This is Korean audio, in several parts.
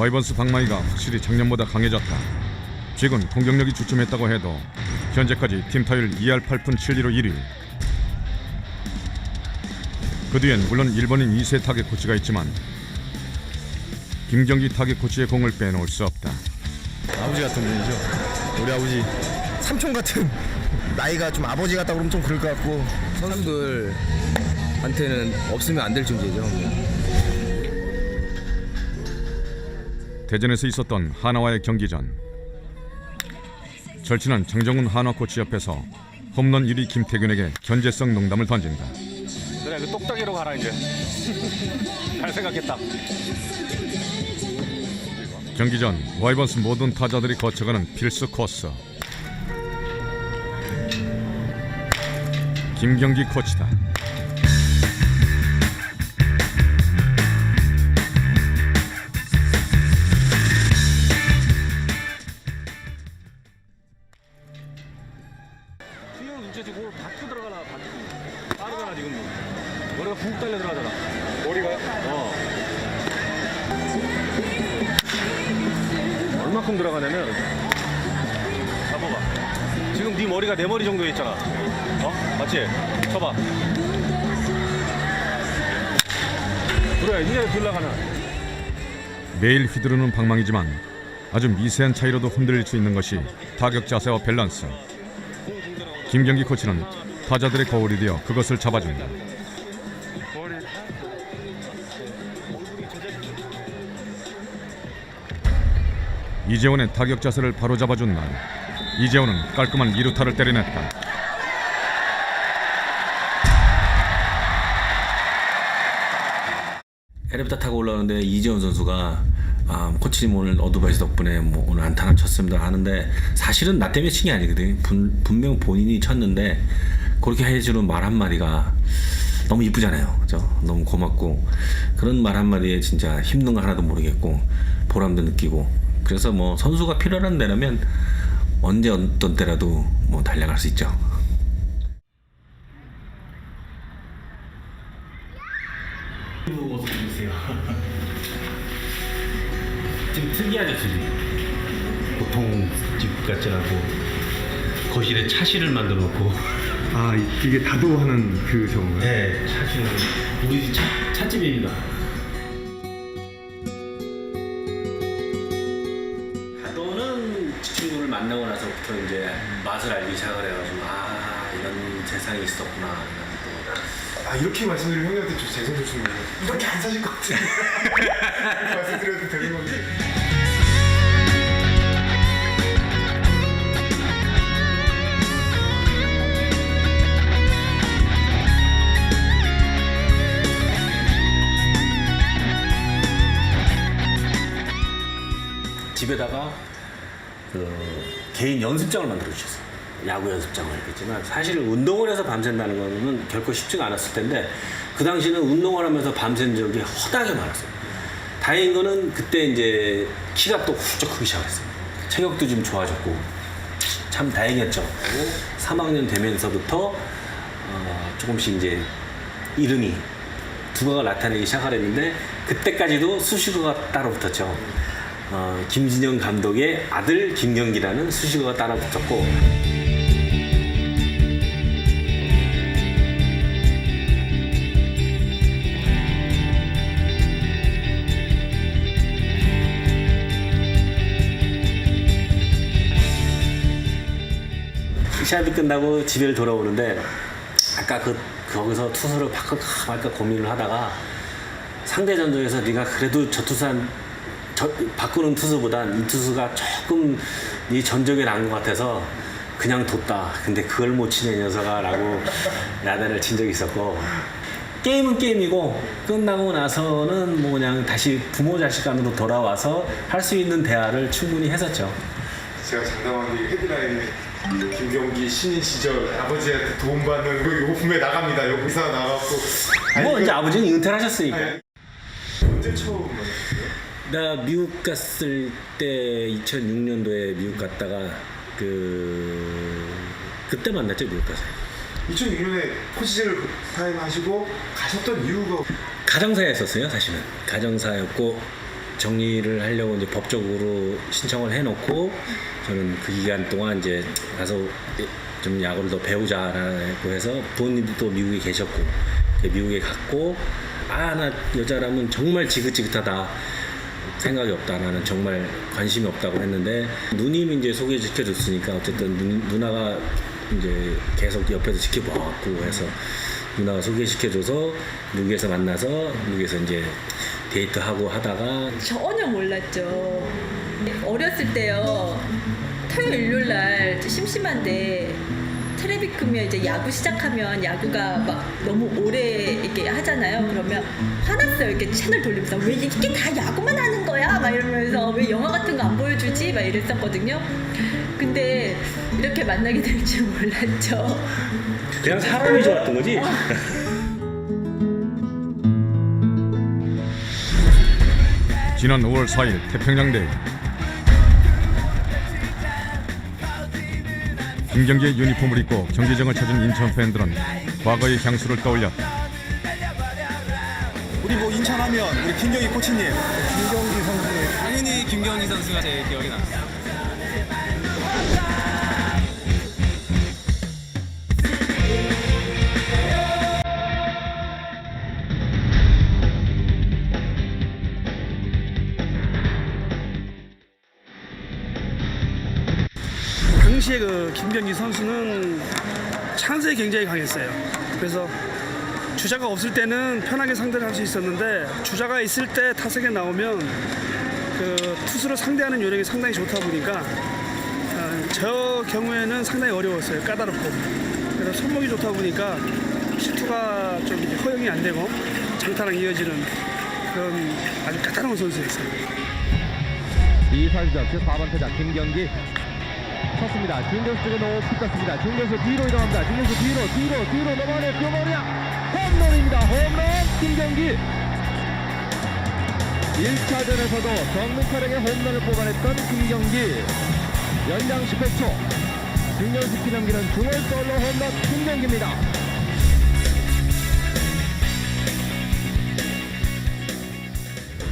와이번스 방망이가 확실히 작년보다 강해졌다. 최근 공격력이 주춤했다고 해도 현재까지 팀 타율 2할 8푼 7리로 1위. 그 뒤엔 물론 일본인 2세 타겟 코치가 있지만 김경기 타겟 코치의 공을 빼놓을 수 없다. 아버지 같은 분이죠. 우리 아버지 삼촌 같은 나이가 좀 아버지 같다 그러면 좀 그럴 것 같고 선수들한테는 없으면 안 될 존재죠. 대전에서 있었던 하나와의 경기 전 절친한 장정훈 한화 코치 옆에서 홈런 1위 김태균에게 견제성 농담을 던진다. 그래 그 똑딱이로 가라 이제 잘 생각했다 경기 전 와이번스 모든 타자들이 거쳐가는 필수 코스. 김경기 코치다. 얼마큼 들어가냐면 잡아봐 지금 네 머리가 내 머리 정도에 있잖아 어? 맞지? 쳐봐 그래 이제 들나가나 매일 휘두르는 방망이지만 아주 미세한 차이로도 흔들릴 수 있는 것이 타격 자세와 밸런스. 김경기 코치는 타자들의 거울이 되어 그것을 잡아준다. 이재원의 타격 자세를 바로 잡아준 날 이재원은 깔끔한 2루타를 때려냈다. 엘리베이터 타고 올라오는데 이재훈 선수가 아, 코치님 오늘 어드바이스 덕분에 뭐 오늘 안타 하나 쳤습니다 하는데 사실은 나 때문에 친 게 아니거든. 분, 분명 본인이 쳤는데 그렇게 해주는 말 한마디가 너무 이쁘잖아요. 그죠? 너무 고맙고 그런 말 한마디에 진짜 힘든 거 하나도 모르겠고 보람도 느끼고 그래서 뭐 선수가 필요한 데라면 언제 어떤 때라도 뭐 달려갈 수 있죠. 좀 특이하죠 집이 보통 집 같지 않고 거실에 차실을 만들어 놓고 아 이- 이게 다도하는 그 저건가요? 네 차실은 우리 집 차, 찻집입니다 나서부터 이제 맛을 알기 시작을 해가지고 아 이런 세상이 있었구나 또아 이렇게 말씀드리면 형님한테 좀 죄송스럽습니다. 이렇게 안 사실 것 같은데 이렇게 말씀드려도 되는 건데. 집에다가 그 개인 연습장을 만들어 주셨어요. 야구 연습장을 했겠지만 사실 운동을 해서 밤샌다는 거는 결코 쉽지가 않았을 텐데 그 당시는 운동을 하면서 밤샌 적이 허다하게 많았어요. 다행인 거는 그때 이제 키가 또 훌쩍 크기 시작했어요. 체격도 좀 좋아졌고 참 다행이었죠. 3학년 되면서부터 어, 조금씩 이제 이름이 두가가 나타내기 시작하랬는데 그때까지도 수식어가 따로 붙었죠. 어, 김진영 감독의 아들 김경기라는 수식어가 따라 붙었고. 시합이 끝나고 집에 돌아오는데 아까 그 거기서 투수를 바꿀까 말까 고민을 하다가 상대 전적에서 네가 그래도 저 투수한 저, 바꾸는 투수보단 이 투수가 조금 네 전적에 난것 같아서 그냥 뒀다. 근데 그걸 못이 녀석아라고 야단을 친 적이 있었고 게임은 게임이고 끝나고 나서는 뭐 그냥 다시 부모 자식 간으로 돌아와서 할 수 있는 대화를 충분히 했었죠. 제가 장담하는 게 헤드라인에 김경기 신인 시절 아버지한테 도움받는 그 요품에 나갑니다. 여기서 아니, 뭐 이거- 이제 아버지는 은퇴를 하셨으니까. 아니, 언제 처음? 나 미국 갔을 때 2006년도에 미국 갔다가 그 그때 만났죠 미국 가서. 2006년에 코치를 사임하시고 가셨던 이유가? 가정사였었어요 사실은. 가정사였고 정리를 하려고 이제 법적으로 신청을 해놓고 저는 그 기간 동안 이제 가서 좀 야구를 더 배우자라고 해서 부모님도 또 미국에 계셨고 미국에 갔고 아 나 여자라면 정말 지긋지긋하다 생각이 없다 나는 정말 관심이 없다고 했는데 누님이 이제 소개시켜 줬으니까 어쨌든 누, 누나가 이제 계속 옆에서 지켜봐왔고 해서 누나가 소개시켜 줘서 미국에서 만나서 미국에서 이제 데이트하고 하다가 전혀 몰랐죠. 어렸을 때요. 토요일 일요일 날 심심한데 테레비 끄면 이제 야구 시작하면 야구가 막 너무 오래 이렇게 하잖아요. 그러면 화났어요. 이렇게 채널 돌리면서 왜 이렇게 다 야구만 하는 거야? 막 이러면서 왜 영화 같은 거 안 보여주지? 막 이랬었거든요. 근데 이렇게 만나게 될 줄 몰랐죠. 그냥 사람이 좋았던 거지. 지난 5월 4일 태평양 대회 김경기의 유니폼을 입고 경기장을 찾은 인천 팬들은 과거의 향수를 떠올렸다. 우리 뭐 인천하면 우리 김경희 코치님 당연히 김경희 선수가 제일 기억에 남습니다. 당시에 그 김경기 선수는 찬스에 굉장히 강했어요. 그래서 주자가 없을 때는 편하게 상대를 할 수 있었는데 주자가 있을 때 타석에 나오면 그 투수를 상대하는 요령이 상당히 좋다 보니까 어, 저 경우에는 상당히 어려웠어요. 까다롭고 그래서 손목이 좋다 보니까 실투가 좀 허용이 안 되고 장타랑 이어지는 그런 아주 까다로운 선수였어요. 이살자 제4번 타자 김경기 쳤습니다. 중견수 쪽에 높이 떴습니다. 중견수 뒤로 이동합니다. 중견수 뒤로 뒤로 뒤로 넘어가네 그 홈런입니다. 홈런 김경기 1차전에서도 정민철에게 홈런을 뽑아냈던 김경기 연장 10회 초 중견수 김경기는 중원 솔로 홈런 김경기입니다.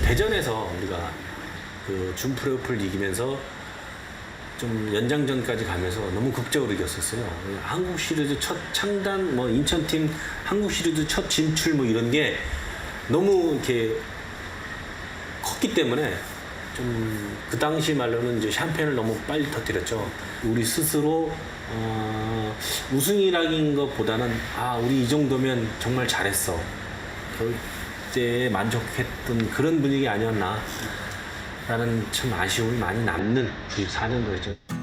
대전에서 우리가 그 준프레오프를 이기면서 좀 연장전까지 가면서 너무 극적으로 이겼었어요. 한국 시리즈 첫 창단, 뭐 인천팀 한국 시리즈 첫 진출 뭐 이런 게 너무 이렇게 컸기 때문에 좀 그 당시 말로는 이제 샴페인을 너무 빨리 터뜨렸죠. 우리 스스로 어, 우승이라는 것보다는 아 우리 이 정도면 정말 잘했어. 결제에 만족했던 그런 분위기 아니었나. 라는 참 아쉬움이 많이 남는 그 4년도였죠.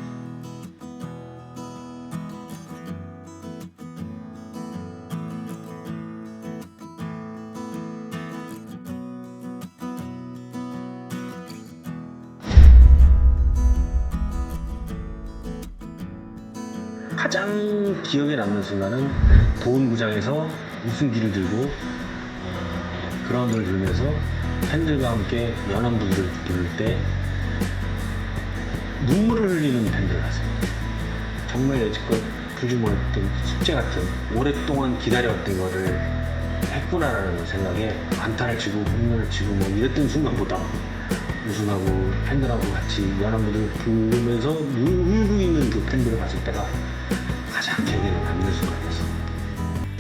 가장 기억에 남는 순간은 보은구장에서 우승기를 들고 어, 그라운드를 돌면서 팬들과 함께 연안부를 부를 때 눈물을 흘리는 팬들 같아요. 정말 여지껏 못했던 숙제 같은 오랫동안 기다려왔던 거를 했구나라는 생각에 안타를 치고 홈런을 치고 뭐 이랬던 순간보다 우승하고 팬들하고 같이 연안부를 부르면서 울고 있는 그 팬들을 봤을 때가 자기를 만 들었 어요.